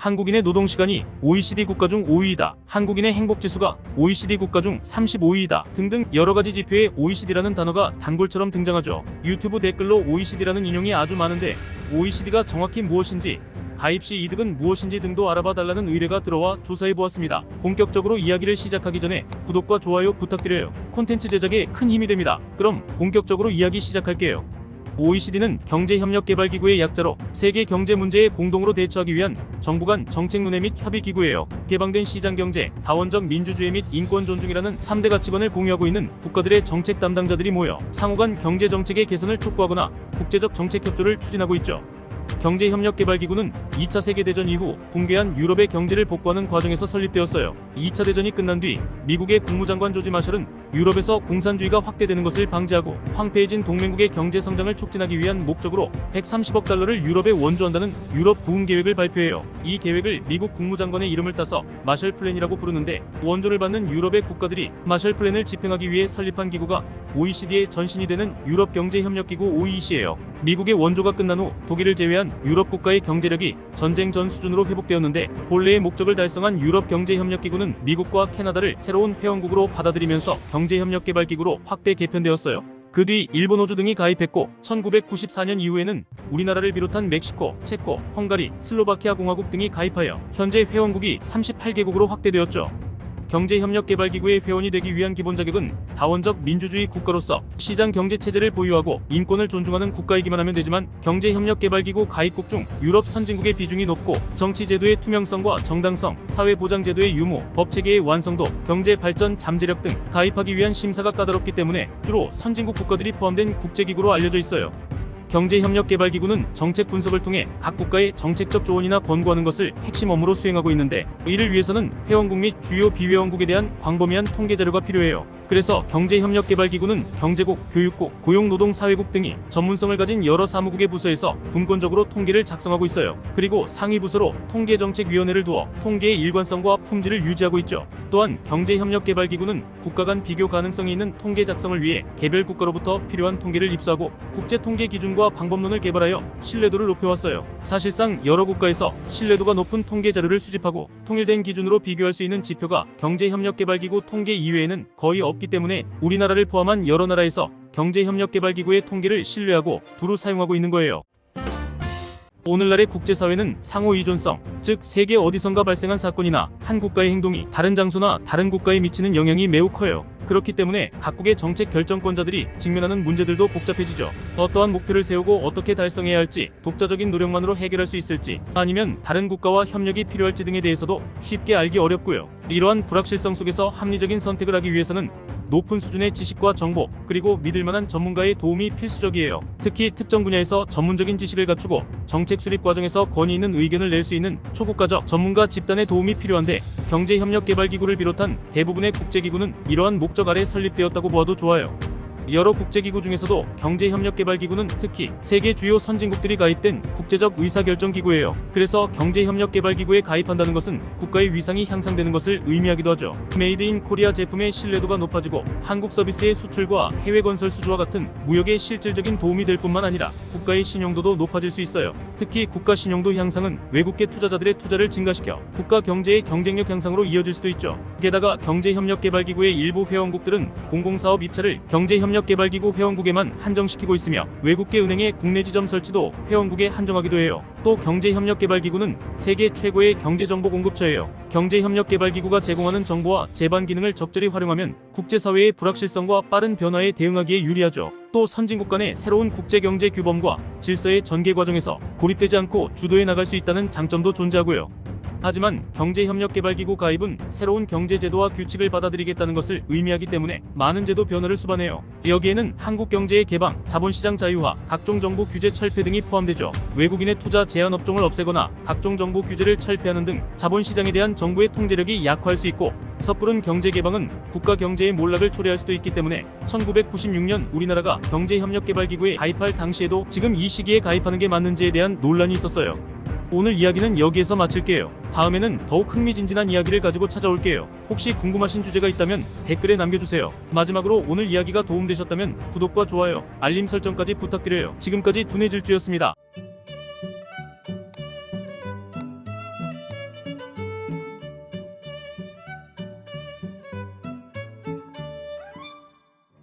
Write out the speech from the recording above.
한국인의 노동시간이 OECD 국가 중 5위이다. 한국인의 행복지수가 OECD 국가 중 35위이다. 등등 여러가지 지표에 OECD라는 단어가 단골처럼 등장하죠. 유튜브 댓글로 OECD라는 인용이 아주 많은데 OECD가 정확히 무엇인지 가입 시 이득은 무엇인지 등도 알아봐 달라는 의뢰가 들어와 조사해 보았습니다. 본격적으로 이야기를 시작하기 전에 구독과 좋아요 부탁드려요. 콘텐츠 제작에 큰 힘이 됩니다. 그럼 본격적으로 이야기 시작할게요. OECD는 경제협력개발기구의 약자로 세계 경제 문제에 공동으로 대처하기 위한 정부 간 정책 논의 및 협의 기구예요. 개방된 시장 경제, 다원적 민주주의 및 인권 존중이라는 3대 가치관을 공유하고 있는 국가들의 정책 담당자들이 모여 상호 간 경제 정책의 개선을 촉구하거나 국제적 정책 협조를 추진하고 있죠. 경제협력개발기구는 2차 세계대전 이후 붕괴한 유럽의 경제를 복구하는 과정에서 설립되었어요. 2차 대전이 끝난 뒤 미국의 국무장관 조지 마셜은 유럽에서 공산주의가 확대되는 것을 방지하고 황폐해진 동맹국의 경제 성장을 촉진하기 위한 목적으로 130억 달러를 유럽에 원조한다는 유럽 부흥 계획을 발표해요. 이 계획을 미국 국무장관의 이름을 따서 마셜 플랜이라고 부르는데 원조를 받는 유럽의 국가들이 마셜 플랜을 집행하기 위해 설립한 기구가 OECD의 전신이 되는 유럽 경제협력기구 OEC예요. 미국의 원조가 끝난 후 독일을 제외한 유럽 국가의 경제력이 전쟁 전 수준으로 회복되었는데 본래의 목적을 달성한 유럽 경제협력기구는 미국과 캐나다를 새로운 회원국으로 받아들이면서 경제협력개발기구로 확대 개편되었어요. 그 뒤 일본 호주 등이 가입했고 1994년 이후에는 우리나라를 비롯한 멕시코, 체코, 헝가리, 슬로바키아 공화국 등이 가입하여 현재 회원국이 38개국으로 확대되었죠. 경제협력개발기구의 회원이 되기 위한 기본 자격은 다원적 민주주의 국가로서 시장 경제 체제를 보유하고 인권을 존중하는 국가이기만 하면 되지만 경제협력개발기구 가입국 중 유럽 선진국의 비중이 높고 정치 제도의 투명성과 정당성, 사회 보장 제도의 유무, 법 체계의 완성도, 경제 발전 잠재력 등 가입하기 위한 심사가 까다롭기 때문에 주로 선진국 국가들이 포함된 국제기구로 알려져 있어요. 경제협력개발기구는 정책 분석을 통해 각 국가의 정책적 조언이나 권고하는 것을 핵심 업무로 수행하고 있는데 이를 위해서는 회원국 및 주요 비회원국에 대한 광범위한 통계 자료가 필요해요. 그래서 경제협력개발기구는 경제국, 교육국, 고용노동사회국 등이 전문성을 가진 여러 사무국의 부서에서 분권적으로 통계를 작성하고 있어요. 그리고 상위 부서로 통계정책위원회를 두어 통계의 일관성과 품질을 유지하고 있죠. 또한 경제협력개발기구는 국가 간 비교 가능성이 있는 통계 작성을 위해 개별 국가로부터 필요한 통계를 입수하고 국제 통계 기준과 방법론을 개발하여 신뢰도를 높여왔어요. 사실상 여러 국가에서 신뢰도가 높은 통계 자료를 수집하고 통일된 기준으로 비교할 수 있는 지표가 경제협력개발기구 통계 이외에는 거의 없기 때문에 우리나라를 포함한 여러 나라에서 경제협력개발기구의 통계를 신뢰하고 두루 사용하고 있는 거예요. 오늘날의 국제사회는 상호 의존성, 즉 세계 어디선가 발생한 사건이나 한 국가의 행동이 다른 장소나 다른 국가에 미치는 영향이 매우 커요. 그렇기 때문에 각국의 정책 결정권자들이 직면하는 문제들도 복잡해지죠. 어떠한 목표를 세우고 어떻게 달성해야 할지, 독자적인 노력만으로 해결할 수 있을지, 아니면 다른 국가와 협력이 필요할지 등에 대해서도 쉽게 알기 어렵고요. 이러한 불확실성 속에서 합리적인 선택을 하기 위해서는 높은 수준의 지식과 정보, 그리고 믿을 만한 전문가의 도움이 필수적이에요. 특히 특정 분야에서 전문적인 지식을 갖추고 정책 수립 과정에서 권위 있는 의견을 낼 수 있는 초국가적 전문가 집단의 도움이 필요한데 경제협력개발기구를 비롯한 대부분의 국제기구는 이러한 목적 아래 설립되었다고 보아도 좋아요. 여러 국제기구 중에서도 경제협력개발기구는 특히 세계 주요 선진국들이 가입된 국제적 의사결정기구예요. 그래서 경제협력개발기구에 가입한다는 것은 국가의 위상이 향상되는 것을 의미하기도 하죠. 메이드 인 코리아 제품의 신뢰도가 높아지고 한국 서비스의 수출과 해외 건설 수주와 같은 무역에 실질적인 도움이 될 뿐만 아니라 국가의 신용도도 높아질 수 있어요. 특히 국가 신용도 향상은 외국계 투자자들의 투자를 증가시켜 국가 경제의 경쟁력 향상으로 이어질 수도 있죠. 게다가 경제협력개발기구의 일부 회원국들은 공공사업 입찰을 경제협력개발기구 회원국에만 한정시키고 있으며 외국계 은행의 국내 지점 설치도 회원국에 한정하기도 해요. 또 경제협력개발기구는 세계 최고의 경제정보 공급처예요. 경제협력개발기구가 제공하는 정보와 제반 기능을 적절히 활용하면 국제사회의 불확실성과 빠른 변화에 대응하기에 유리하죠. 또 선진국 간의 새로운 국제경제 규범과 질서의 전개 과정에서 고립되지 않고 주도해 나갈 수 있다는 장점도 존재하고요. 하지만 경제협력개발기구 가입은 새로운 경제제도와 규칙을 받아들이겠다는 것을 의미하기 때문에 많은 제도 변화를 수반해요. 여기에는 한국 경제의 개방, 자본시장 자유화, 각종 정부 규제 철폐 등이 포함되죠. 외국인의 투자 제한 업종을 없애거나 각종 정부 규제를 철폐하는 등 자본시장에 대한 정부의 통제력이 약화할 수 있고 섣부른 경제 개방은 국가 경제의 몰락을 초래할 수도 있기 때문에 1996년 우리나라가 경제협력개발기구에 가입할 당시에도 지금 이 시기에 가입하는 게 맞는지에 대한 논란이 있었어요. 오늘 이야기는 여기에서 마칠게요. 다음에는 더욱 흥미진진한 이야기를 가지고 찾아올게요. 혹시 궁금하신 주제가 있다면 댓글에 남겨주세요. 마지막으로 오늘 이야기가 도움되셨다면 구독과 좋아요, 알림 설정까지 부탁드려요. 지금까지 두뇌질주였습니다.